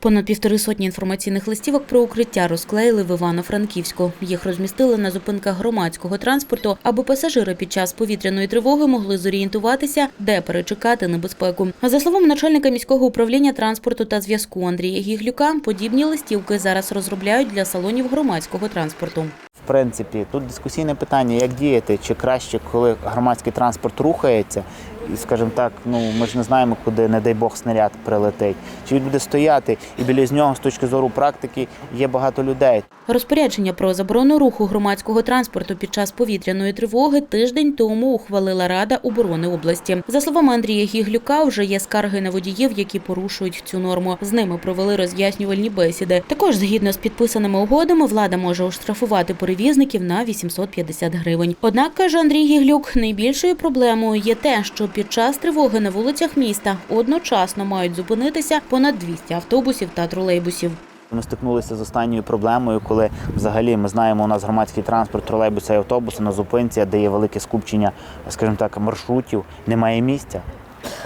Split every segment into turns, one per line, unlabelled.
Понад півтори сотні інформаційних листівок про укриття розклеїли в Івано-Франківську. Їх розмістили на зупинках громадського транспорту, аби пасажири під час повітряної тривоги могли зорієнтуватися, де перечекати небезпеку. За словами начальника міського управління транспорту та зв'язку Андрія Гіглюка, подібні листівки зараз розробляють для салонів громадського транспорту.
В принципі, тут дискусійне питання, як діяти, чи краще, коли громадський транспорт рухається, і, скажімо так, ну ми ж не знаємо, куди, не дай Бог, снаряд прилетить. Чи він буде стояти, і біля з нього, з точки зору практики, є багато людей.
Розпорядження про заборону руху громадського транспорту під час повітряної тривоги тиждень тому ухвалила Рада оборони області. За словами Андрія Гіглюка, вже є скарги на водіїв, які порушують цю норму. З ними провели роз'яснювальні бесіди. Також, згідно з підписаними угодами, влада може оштрафувати перевізників на 850 гривень. Однак, каже Андрій Гіглюк, найбільшою проблемою є те, що під час тривоги на вулицях міста одночасно мають зупинитися понад 200 автобусів та тролейбусів.
Ми стикнулися з останньою проблемою, коли взагалі ми знаємо, у нас громадський транспорт, тролейбуси і автобуси на зупинці, де є велике скупчення, скажімо так, маршрутів, немає місця.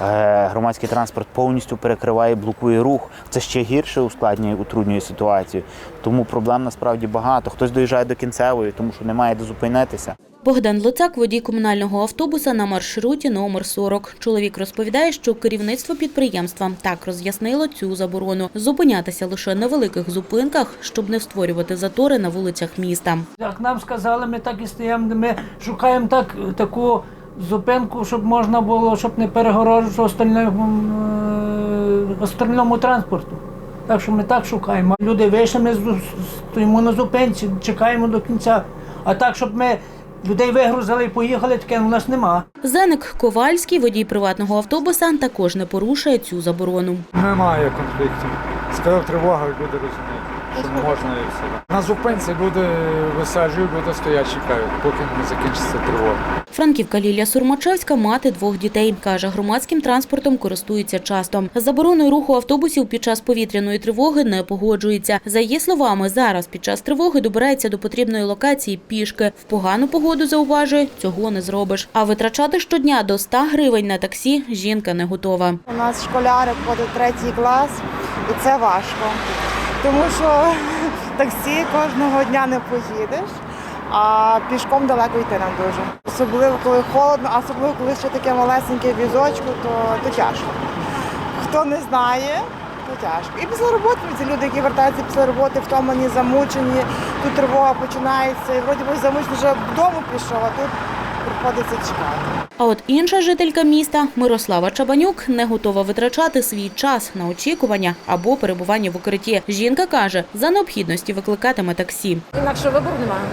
Е, Громадський транспорт повністю перекриває, блокує рух. Це ще гірше ускладнює, утруднює ситуацію. Тому проблем насправді багато. Хтось доїжджає до кінцевої, тому що немає де зупинитися.
Богдан Луцак, водій комунального автобуса на маршруті номер 40. Чоловік розповідає, що керівництво підприємства так роз'яснило цю заборону зупинятися лише на великих зупинках, щоб не створювати затори на вулицях міста.
Як нам сказали, ми так і стоїмо. Ми шукаємо так, таку зупинку, щоб можна було, щоб не перегорожувати остальному, е, остальному транспорту. Так що ми так шукаємо. Люди вийшли, ми стоїмо на зупинці, чекаємо до кінця. А так, щоб ми людей вигрузили і поїхали, таке у нас нема.
Зеник Ковальський, водій приватного автобуса, також не порушує цю заборону.
Немає конфліктів. Сказав тривога, люди розуміють, можна і все. На зупинці люди висаджують, люди стоять, чекають, поки не закінчиться тривога.
Франківка Лілія Сурмачевська мати двох дітей. Каже, громадським транспортом користується часто. З забороною руху автобусів під час повітряної тривоги не погоджується. За її словами, зараз під час тривоги добирається до потрібної локації пішки. В погану погоду зауважує, цього не зробиш. А витрачати щодня до 100 гривень на таксі жінка не готова.
У нас школяри ходить третій клас, і це важко. Тому що таксі кожного дня не поїдеш, а пішком далеко йти нам дуже. Особливо коли холодно, особливо коли ще таке малесеньке візочку, то, то тяжко. Хто не знає, то тяжко. І після роботи ці люди, які вертаються після роботи, втомлені, замучені, тут тривога починається, і вроді би замучений вже додому пішов, а тут приходиться чекати.
А от інша жителька міста Мирослава Чабанюк не готова витрачати свій час на очікування або перебування в укритті. Жінка каже, за необхідності викликатиме таксі.
Інакше вибору немає.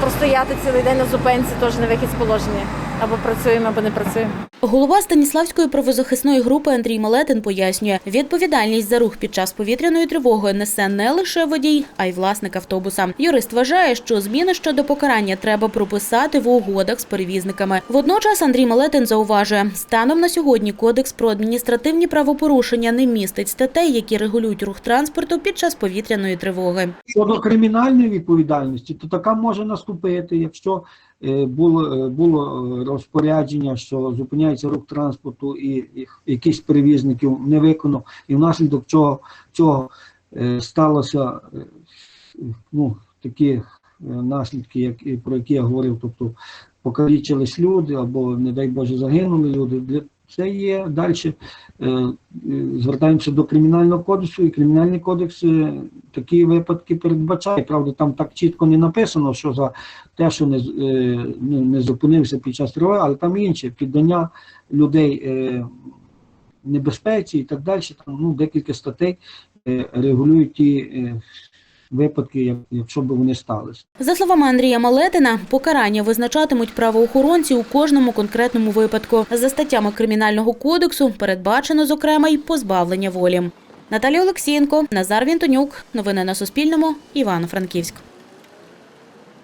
Простояти цілий день на зупинці теж не вихід з положення. Або працюємо, або не працюємо.
Голова Станіславської правозахисної групи Андрій Малетин пояснює, відповідальність за рух під час повітряної тривоги несе не лише водій, а й власник автобуса. Юрист вважає, що зміни щодо покарання треба прописати в угодах з перевізниками. Водночас Андрій Малетин зауважує, станом на сьогодні кодекс про адміністративні правопорушення не містить статей, які регулюють рух транспорту під час повітряної тривоги.
Щодо кримінальної відповідальності, то така може наступити, якщо е, було, е, було е, розпорядження, що зупиняється рух транспорту і, якийсь перевізників не виконав, і внаслідок чого, цього е, сталося е, ну, такі е, наслідки, як, про які я говорив, тобто покалічились люди або, не дай Боже, загинули люди. Це є далі. Звертаємося до кримінального кодексу, і кримінальний кодекс е, такі випадки передбачає. Правда, там так чітко не написано, що за те, що не, е, ну, не зупинився під час тривоги, але там інше піддання людей е, небезпеці і так далі. Там ну, декілька статей е, регулюють ті е, випадки, як- якщо б вони сталися.
За словами Андрія Малетина, покарання визначатимуть правоохоронці у кожному конкретному випадку. За статтями Кримінального кодексу передбачено, зокрема, й позбавлення волі. Наталія Олексієнко, Назар Вінтонюк. Новини на Суспільному. Івано-Франківськ.